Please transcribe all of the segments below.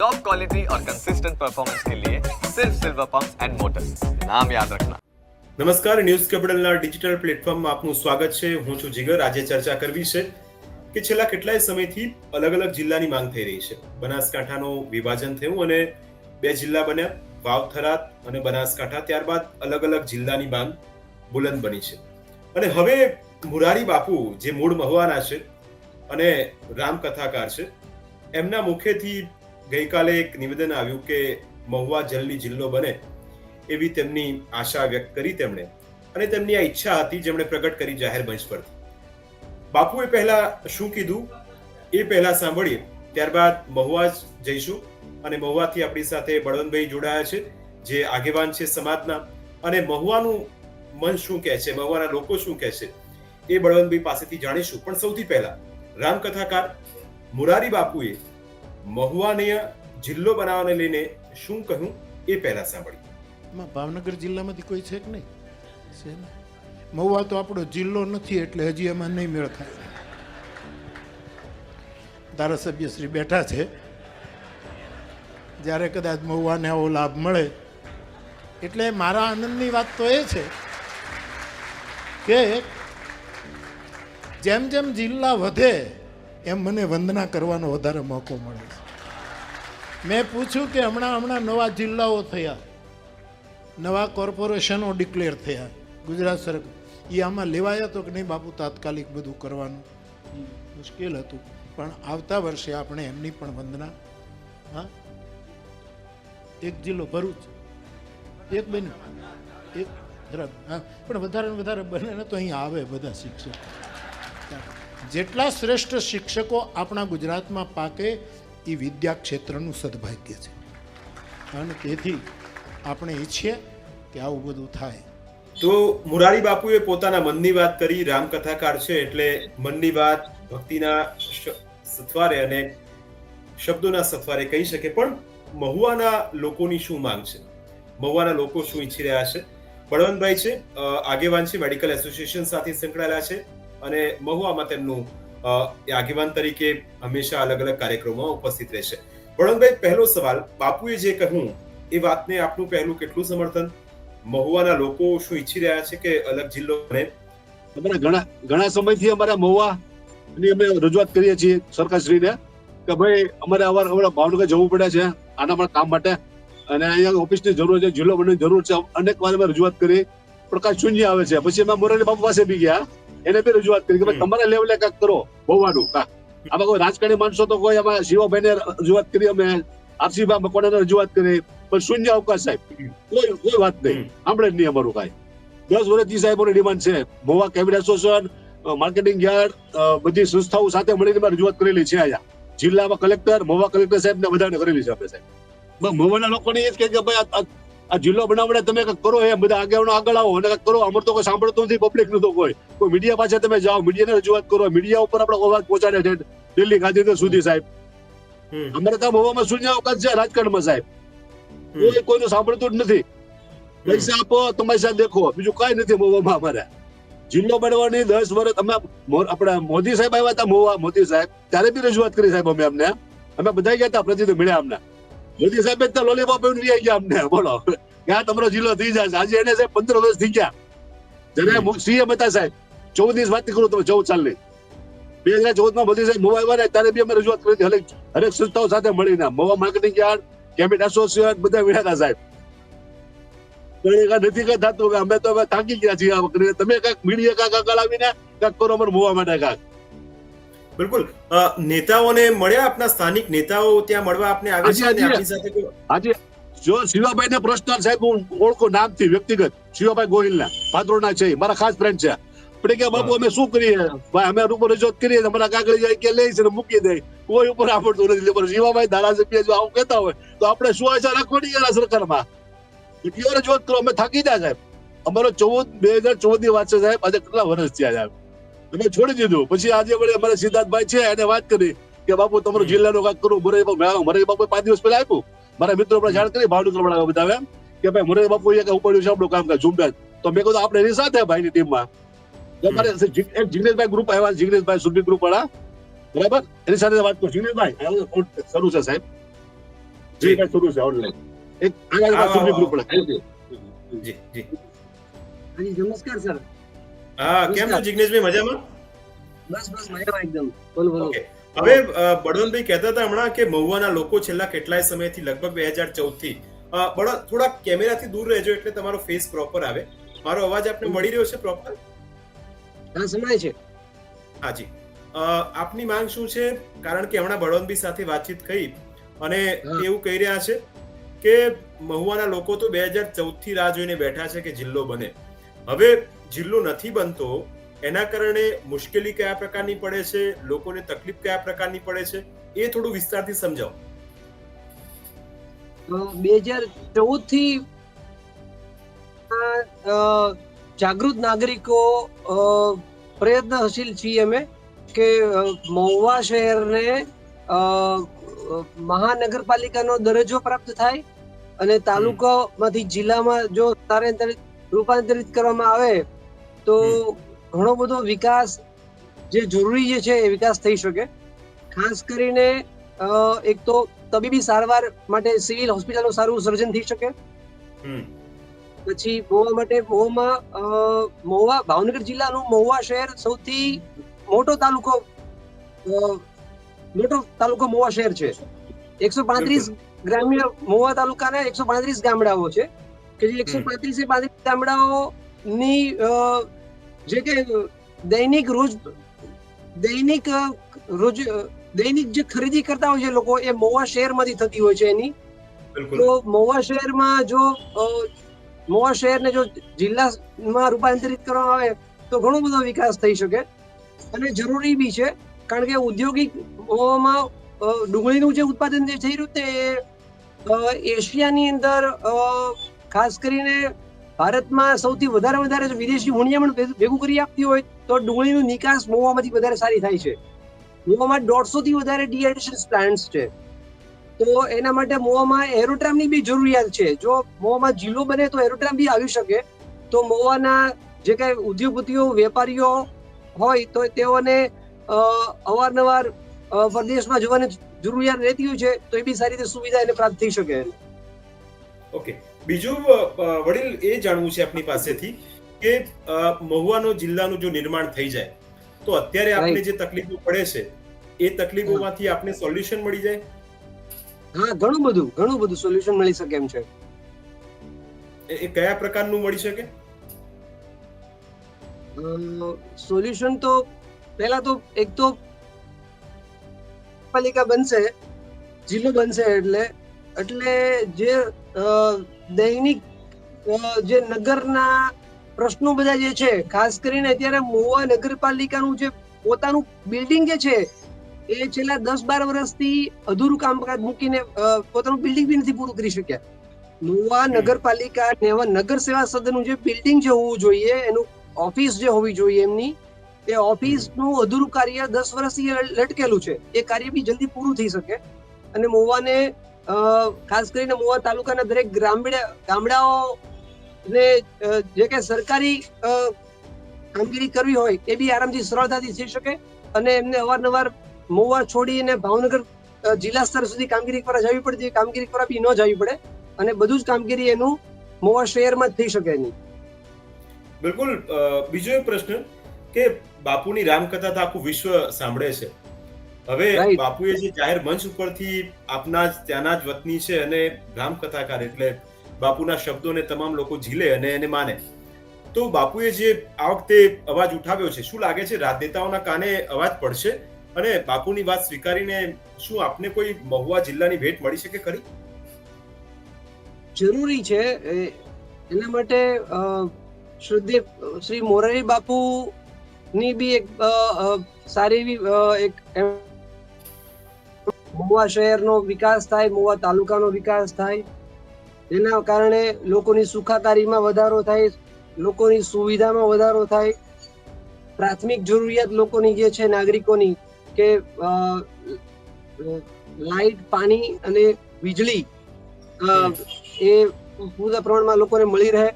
Top quality और consistent performance के लिए सिर्फ सिल्वर पंप एंड मोटर्स नाम याद रखना નમસ્કાર ન્યૂઝ કેપિટલના ડિજિટલ પ્લેટફોર્મમાં આપનું સ્વાગત છે હું છું જીગર આજે ચર્ચા કરવી છે કે છેલ્લા કેટલાય સમયથી અલગ અલગ જિલ્લાની માંગ થઈ રહી છે બનાસકાંઠાનું વિભાજન થયું અને બે જિલ્લા બન્યા વાવ થરાદ અને બનાસકાંઠા ત્યારબાદ અલગ અલગ જિલ્લાની માંગ બુલંદ બની છે અને હવે મુરારી બાપુ જે મૂળ મહુવાના છે અને રામકથાકાર છે એમના મુખેથી ગઈકાલે એક નિવેદન આવ્યું કે મહુવા જલ્દી જિલ્લો બને એવી તેમની આશા વ્યક્ત કરી તેમણે. અને તેમની આ ઈચ્છા હતી જેમણે પ્રગટ કરી જાહેર મંચ પરથી. બાપુએ પહેલા શું કીધું? એ પહેલા સાંભળીએ. ત્યારબાદ મહુવા જઈશું. અને મહુવાથી આપણી સાથે બળવંતભાઈ જોડાયા છે, જે આગેવાન છે સમાજના. અને મહુવાનું મન શું કહે છે, મહુવાના લોકો શું કહે છે, એ બળવંતભાઈ પાસેથી જાણીશું. પણ સૌથી પહેલા રામકથાકાર મુરારી બાપુએ મહુવાને જિલ્લો બનાવવાને લઈને શું કહ્યું એ પહેલા સાંભળ્યું ભાવનગર જિલ્લામાંથી કોઈ છે કે નહીં? છે ને? મહુવા તો આપણો જિલ્લો નથી એટલે હજી એમાં નહીં મેળ ખાય. ધારાસભ્ય શ્રી બેઠા છે. જ્યારે કદાચ મહુવાને આવો લાભ મળે. એટલે મારા આનંદની વાત તો એ છે કે જેમ જેમ જિલ્લા વધે એમ મને વંદના કરવાનો વધારે મોકો મળે છે. મેં પૂછ્યું કે હમણાં હમણાં નવા જિલ્લાઓ થયા. નવા કોર્પોરેશનો ડિક્લેર થયા. ગુજરાત સરકાર એ આમાં લેવાયા તો કે નહીં બાપુ? તાત્કાલિક બધું કરવાનું. મુશ્કેલ હતું. પણ આવતા વર્ષે આપણે એમની પણ વંદના, હા? એક જિલ્લો ભરૂચ. એક બને. એક. હા. પણ વધારે ને વધારે બને ને તો અહીં આવે બધા શિક્ષકો. જેટલા શ્રેષ્ઠ શિક્ષકો આપણા ગુજરાતમાં પાકે એ વિદ્યા ક્ષેત્રનું સદભાગ્ય છે. અને તેથી આપણે ઈચ્છીએ કે આવું બધું થાય. તો મુરારી બાપુએ પોતાના મનની વાત કરી, રામકથાકાર છે એટલે મનની વાત ભક્તિના સથવારે અને શબ્દોના સથવારે કહી શકે. પણ મહુવાના લોકોની શું માંગ છે? મહુવાના લોકો શું ઈચ્છી રહ્યા છે? બળવંતભાઈ છે આગેવાન છે, મેડિકલ એસોસિએશન સાથે સંકળાયેલા છે. અને મહુવામાં તેમનું આગેવાન તરીકે હંમેશા અલગ અલગ કાર્યક્રમોમાં ઉપસ્થિત રહેશે. વળંગભાઈ, પહેલો સવાલ, બાપુએ જે કહ્યું, એ વાતને આપનું પહેલું કેટલું સમર્થન? મહુવાના લોકો શું ઈચ્છી રહ્યા છે કે અલગ જિલ્લો બને? અમારા ઘણા ઘણા સમયથી અમારા મહુવા ની અમે રજૂઆત કરીએ છીએ સરકારશ્રીને, કે ભાઈ, અમારે અવાર અવાર ભાવનગર જવું પડે છે, આના પણ કામ માટે. અને અહીંયા ઓફિસની જરૂર છે, જિલ્લો બનવાની જરૂર છે. અનેક વાર અમે રજૂઆત કરી, પ્રકાશ શૂન્ય આવે છે. પછી અમે મોરારી બાપુ પાસે બી ગયા. એને બી રજૂઆત કરી કે ભાઈ તમારા લેવલે કાંક કરો મહુવાનું કાંક આમાં કોઈ રાજકારણી માણસો તો કોઈ આમાં શિવાભાઈને રજૂઆત કરી અમે આરસીભાઈ મકવાણાને રજૂઆત કરી પણ શૂન્ય અવકાશ સાહેબ. કોઈ કોઈ વાત નહીં. સાંભળે જ નહીં અમારું કાંઈ. દસ વર્ષથી સાહેબોની ડિમાન્ડ છે. Mahuva cabinet association marketing yard બધી સંસ્થાઓ સાથે મળીને રજૂઆત કરેલી છે અહીંયા. જિલ્લામાં કલેક્ટર મોવા કલેક્ટર સાહેબ ને બધાને કરેલી છે આપણે સાહેબ. મોવાના લોકોની લોકોને એ જ કે ભાઈ આ- જિલ્લો બનાવડે તમે કંઈક કરો એ બધા આગેવાનો આગળ આવો અને કંઈક કરો. અમારે તો કોઈ સાંભળતું નથી પબ્લિકનું તો કોઈ. કોઈ મીડિયા પાસે તમે જાઓ મીડિયાને રજૂઆત કરો. મીડિયા ઉપર આપણો અવાજ પહોંચાડે છે. દિલ્હી ગાંધીનગર સુધી સાહેબ. અમારે તો હવામાં શૂન્ય અવકાશ છે રાજકારણમાં સાહેબ. કોઈ કોઈનું સાંભળતું જ નથી. પૈસા આપો તમારી સાથે દેખો. બીજું કઈ નથી મોવામાં અમારે. જિલ્લો બનવાની દસ વર્ષ અમે આપણા મોદી સાહેબ આવ્યા હતા મોવા મોદી સાહેબ. ત્યારે બી રજૂઆત કરી સાહેબ અમે અમને. અમે બધા ગયા હતા પ્રતિનિધિ મળ્યા અમને. મોદી સાહેબ ત્યાં લોલીપોપ લઈ ગયા અમને. બોલો. ક્યાં તમારો જિલ્લો થઈ જશે. આજે એને સાહેબ પંદર વર્ષ થઈ ગયા. જયારે સીએમ હતા સાહેબ. ચૌદ દિવસ વાત કરું તમે ચૌદ સાલની. બે હજાર ચૌદમાં મોદી સાહેબ મહુવા આવ્યા ત્યારે બી અમે રજૂઆત કરી હતી. હરેક હરેક સંસ્થાઓ સાથે મળીને Mahuva marketing yard cabinet associate બધા હતા સાહેબ. નથી કઈ થતું અમે તો હવે થાકી ગયા છીએ આ વખતે. તમે કાંઈક મીડિયા કાંક આગળ આવીને કાંઈક કરો અમારે મોવા માટે કાંઈક. બિલકુલ. નેતાઓને મળ્યા આપના સ્થાનિક નેતાઓ ત્યાં મળવા આપને આવે છે અને આપની સાથે આજે જો શિવાભાઈ ને પ્રશ્ન સાહેબ હું ઓળખું નામથી વ્યક્તિગત શિવાભાઈ ગોહિલ ના પાત્રોના છે મારા ખાસ ફ્રેન્ડ છે. આપણે કે બાપુ અમે શું કરીએ? ભાઈ અમે ઉપર રજૂઆત કરીએ અમારા કાગળ જાય કે લઈ છે મૂકી દે. કોઈ ઉપર આવડતું નથી. પણ શિવાભાઈ ધારાસભ્ય જો આવું કહેતા હોય તો આપણે શું આશા રાખવાની એના સરકારમાં? એટલી રજૂઆત કરો અમે થાકી જાય સાહેબ. અમારો ચૌદ બે હજાર ચૌદની વાત છે સાહેબ. આજે કેટલા વર્ષ થયા સાહેબ? અમે છોડી દીધું. પછી આજે વળી અમારા સિદ્ધાર્થભાઈ છે એને વાત કરી કે બાપુ તમારો જિલ્લાનો કાંક કરું મુરઈ બાપુ મુરઈ બાપુ પાંચ દિવસ પહેલા આપ્યું. મારા મિત્રો પણ જાણ કરી ભાવનગર વાળા બધા એમ કે ભાઈ મોરે બાપુ એ કે ઉપાડ્યું છે આપણું કામ કાજ ઝુંબેશ. તો મેં કીધું આપણે એની સાથે ભાઈની ટીમમાં. અમારે મારે જિગ્નેશભાઈ ગ્રુપ આવ્યા જિગ્નેશભાઈ સુરભી ગ્રુપ વાળા. બરાબર? એની સાથે વાત કરું. જિગ્નેશભાઈ શરૂ છે સાહેબ. જે. શરૂ છે ઓનલાઈન એક આગળ સુરભી ગ્રુપ પણ જી જી. નમસ્કાર સર હા કેમ છો જિગ્નેશભાઈ મજામાં? બસ બસ મજામાં એકદમ. બોલો બોલો. હવે બળવંતભાઈ કહેતા હતા હમણાં કે મહુવાના લોકો છેલ્લા કેટલાય સમયથી લગભગ બે હજાર ચૌદથી બળવંત થોડા કેમેરાથી દૂર રહેજો એટલે તમારો ફેસ પ્રોપર આવે. મારો અવાજ આપને મળી રહ્યો છે પ્રોપર હા સમય છે. હાજી આપની માંગ શું છે? કારણ કે હમણાં બળવંતભાઈ સાથે વાતચીત કરી અને એવું કહી રહ્યા છે કે મહુવાના લોકો તો બે હજાર ચૌદથી રાહ જોઈને બેઠા છે કે જિલ્લો બને. હવે જિલ્લો નથી બનતો, એના કારણે મુશ્કેલી કયા પ્રકારની પડે છે, લોકોને તકલીફ કયા પ્રકારની પડે છે, એ થોડું વિસ્તારથી સમજાવો. બે હજાર ચૌદથી જાગૃત નાગરિકો પ્રયત્નશીલ છીએ અમે કે મહુવા શહેરને મહાનગરપાલિકાનો દરજ્જો પ્રાપ્ત થાય અને તાલુકામાંથી જિલ્લામાં જો રૂપાંતરિત કરવામાં આવે તો ઘણો બધો વિકાસ જે જરૂરી જે છે એ વિકાસ થઈ શકે. ખાસ કરીને એક તો તબીબી સારવાર માટે સિવિલ હોસ્પિટલનું સારું સર્જન થઈ શકે. પછી મહુવા માટે મહુવામાં મહુવા ભાવનગર જિલ્લાનું મહુવા શહેર સૌથી મોટો તાલુકો મોટો તાલુકો મહુવા શહેર છે. એકસો પાંત્રીસ ગ્રામ્ય મહુવા તાલુકાના એકસો પાંત્રીસ ગામડાઓ છે. કે જે એકસો. પાંત્રીસ પાંત્રીસ ગામડાઓની જે કે દૈનિક રોજ દૈનિક રોજ દૈનિક જે ખરીદી કરતા હોય છે લોકો એ મોવા શહેરમાંથી થતી હોય છે એની. તો મોવા શહેરમાં જો મોવા શહેરને જો જિલ્લામાં રૂપાંતરિત કરવામાં આવે તો ઘણો બધો વિકાસ થઈ શકે. અને જરૂરી બી છે કારણ કે ઉદ્યોગિક મોવામાં ડુંગળીનું જે ઉત્પાદન જે થઈ રહ્યું તે એશિયાની અંદર ખાસ કરીને ભારતમાં સૌથી વધારે વધારે જો વિદેશી હુંડિયામણ ભેગું કરી આપતી હોય તો ડુંગળીનું નિકાસ મહુવામાંથી વધારે સારી થાય છે. મહુવામાં દોઢસો થી વધારે ડિહાઇડ્રેશન પ્લાન્ટ્સ છે. તો એના માટે મોવામાં એરોડ્રામની બી જરૂરિયાત છે. જો મોવામાં જિલ્લો બને તો એરોટ્રામ બી આવી શકે. તો મોવાના જે કાંઈ ઉદ્યોગપતિઓ, વેપારીઓ હોય તો તેઓને અવારનવાર પરદેશમાં જવાની જરૂરિયાત રહેતી હોય છે, તો એ બી સારી રીતે સુવિધા એને પ્રાપ્ત થઈ શકે. ઓકે. બીજું વડીલ એ જાણવું છે આપની પાસેથી કે મહુવાનો જિલ્લાનું જો નિર્માણ થઈ જાય તો અત્યારે આપણે જે તકલીફો પડે છે એ તકલીફોમાંથી આપને સોલ્યુશન મળી જાય? હા ઘણું બધું ઘણું બધું સોલ્યુશન મળી શકે એમ છે. એ એ કયા પ્રકારનું મળી શકે? સોલ્યુશન તો પહેલા તો એક તો પાલિકા બનશે જિલ્લો બનશે એટલે એટલે જે દૈનિક જે નગરના પ્રશ્નો બધા જે છે ખાસ કરીને અત્યારે મોવા નગરપાલિકાનું જે પોતાનું બિલ્ડિંગ જે છે એ છેલ્લા દસ બાર વર્ષથી અધૂરું કામકાજ મૂકીને પોતાનું બિલ્ડિંગ બી નથી પૂરું કરી શક્યા. મોવા નગરપાલિકા ને એવા નગર સેવા સદનનું જે બિલ્ડિંગ જે હોવું જોઈએ એનું ઓફિસ જે હોવી જોઈએ એમની એ ઓફિસનું અધૂરું કાર્ય દસ વર્ષથી લટકેલું છે. એ કાર્ય બી જલ્દી પૂરું થઈ શકે. અને મોવાને ખાસ કરીને મોવા તાલુકાના દરેક ગ્રામીણ ગામડાઓ ને જે કે સરકારી કામગીરી કરવી હોય એ બી આરામથી સરળતાથી થઈ શકે અને એમને અવારનવાર મોવા છોડીને ભાવનગર જિલ્લા સ્તર સુધી કામગીરી કરવા જવી પડતી કામગીરી કરવા બી ન જવી પડે અને બધું જ કામગીરી એનું મોવા શહેરમાં જ થઈ શકે એની. બિલકુલ બીજો એક પ્રશ્ન કે બાપુની રામકથા તો આખું વિશ્વ સાંભળે છે. હવે. બાપુએ જે જાહેર મંચ ઉપરથી આપના જ ત્યાંના જ વતની છે અને રામકથાકાર એટલે બાપુના શબ્દોને તમામ લોકો ઝીલે અને એને માને. તો બાપુએ જે આ વખતે અવાજ ઉઠાવ્યો છે શું લાગે છે? રાજનેતાઓના કાને અવાજ પડશે? અને બાપુની વાત સ્વીકારીને શું આપને કોઈ મહુવા જિલ્લાની ભેટ મળી શકે ખરી? જરૂરી છે. એના માટે અ, શ્રી મોરારી બાપુ ની બી એક સારી એવી એક મહુવા શહેરનો વિકાસ થાય મહુવા તાલુકાનો વિકાસ થાય. તેના કારણે લોકોની સુખાકારીમાં વધારો થાય લોકોની સુવિધામાં વધારો થાય. પ્રાથમિક જરૂરિયાત લોકોની જે છે નાગરિકોની કે લાઇટ લાઈટ પાણી અને વીજળી એ પૂરા પ્રમાણમાં લોકોને મળી રહે.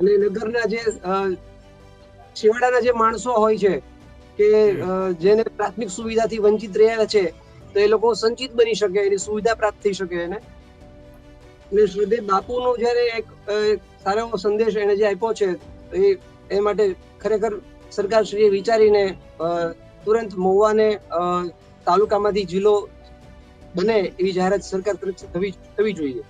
અને નગરના જે છેવાડાના જે માણસો હોય છે કે જેને પ્રાથમિક સુવિધાથી વંચિત રહ્યા છે તો એ લોકો સંચિત બની શકે એની સુવિધા પ્રાપ્ત થઈ શકે એને. ને શ્રદ્ધે બાપુનો જ્યારે એક સારો એવો સંદેશ એને જે આપ્યો છે એ એ માટે ખરેખર સરકારશ્રીએ વિચારીને તુરંત મહુવાને તાલુકામાંથી જિલ્લો બને એવી જાહેરાત સરકાર તરફથી થવી થવી જોઈએ.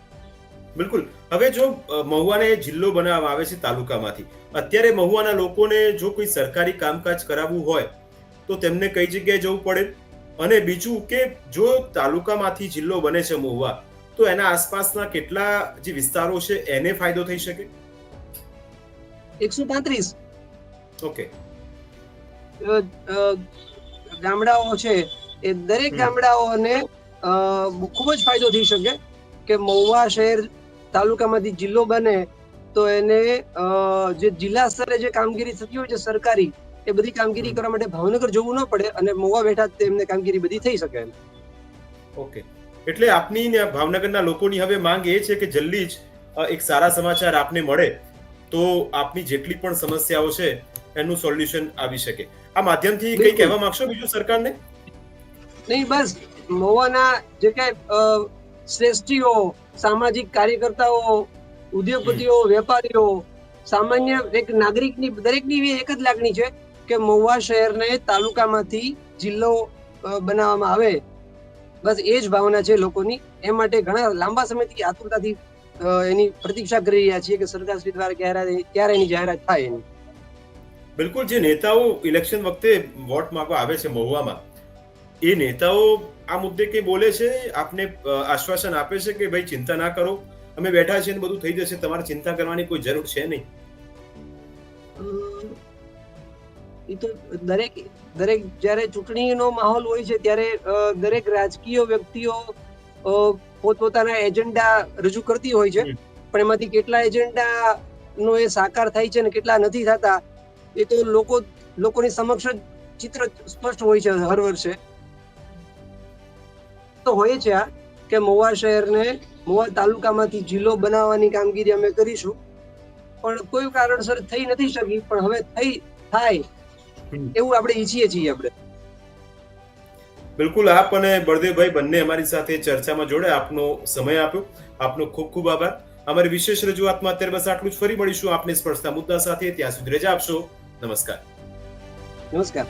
બિલકુલ. હવે જો મહુવાને જિલ્લો બનાવવામાં આવે છે તાલુકામાંથી. અત્યારે મહુવાના લોકોને જો કોઈ સરકારી કામકાજ કરાવવું હોય તો તેમને કઈ જગ્યાએ જવું પડે? અને બીજું કે જો તાલુકામાંથી જિલ્લો બને છે મહુવા તો એના આસપાસના કેટલા જે વિસ્તારો છે એને ફાયદો થઈ શકે? એકસો પાંત્રીસ. ઓકે. ગામડાઓ છે એ દરેક ગામડાઓને ખૂબ જ ફાયદો થઈ શકે કે મહુવા શહેર તાલુકામાંથી જિલ્લો બને તો એને જે જિલ્લા સ્તરે જે કામગીરી થતી હોય છે સરકારી એ બધી કામગીરી કરવા માટે ભાવનગર જવું ન પડે અને મોવા બેઠા તેમને કામગીરી બધી થઈ શકે ઓકે. એટલે આપની ને ભાવનગરના લોકોની હવે માંગ એ છે કે જલ્દી જ એક સારા સમાચાર આપને મળે તો આપની જેટલી પણ સમસ્યાઓ છે એનું સોલ્યુશન આવી શકે. આ માધ્યમથી કંઈ કહેવા માંગશો બીજું સરકારને? નહીં બસ મોવાના જે કાંઈ શ્રેષ્ઠીઓ સામાજિક કાર્યકર્તાઓ, ઉદ્યોગપતિઓ, વેપારીઓ, સામાન્ય એક નાગરિકની, દરેકની એક જ લાગણી છે કે મહુવા શહેરને તાલુકામાંથી જિલ્લો બનાવવામાં આવે. બસ એ જ ભાવના છે લોકોની. એ માટે ઘણા લાંબા સમયથી આતુરતાથી એની પ્રતીક્ષા કરી રહ્યા છીએ કે સરકારશ્રી દ્વારા ક્યારે ક્યારે એની જાહેરાત થાય એની. બિલકુલ, જે નેતાઓ ઇલેક્શન વખતે વોટ માંગવા આવે છે મહુવામાં એ નેતાઓ આ મુદ્દે કંઈ બોલે છે? આપને આશ્વાસન આપે છે કે ભાઈ ચિંતા ના કરો? અમે બેઠા છીએ ને બધું થઈ જશે તમારે ચિંતા કરવાની કોઈ જરૂર છે નહીં? એ તો દરેક દરેક જ્યારે ચૂંટણીનો માહોલ હોય છે ત્યારે દરેક રાજકીય વ્યક્તિઓ પોતપોતાના એજન્ડા રજૂ કરતી હોય છે. પણ એમાંથી કેટલા એજન્ડા નો એ સાકાર થાય છે ને કેટલા નથી થતા એ તો લોકો લોકોની સમક્ષ ચિત્ર સ્પષ્ટ હોય છે હર વર્ષે. તો હોય છે આ કે મહુવા શહેરને મહુવા તાલુકામાંથી જિલ્લો બનાવવાની કામગીરી અમે કરીશું. પણ કોઈ કારણસર થઈ નથી શકી પણ હવે થઈ થાય એવું આપણે ઈચ્છીએ છીએ આપણે. બિલકુલ આપ અને બળદેવભાઈ બંને અમારી સાથે ચર્ચામાં જોડે આપનો સમય આપ્યો. આપનો ખૂબ ખૂબ આભાર. અમારી વિશેષ રજૂઆતમાં અત્યારે બસ આટલું જ. ફરી મળીશું આપને સ્પર્શતા મુદ્દા સાથે. ત્યાં સુધી રજા આપશો. નમસ્કાર. નમસ્કાર.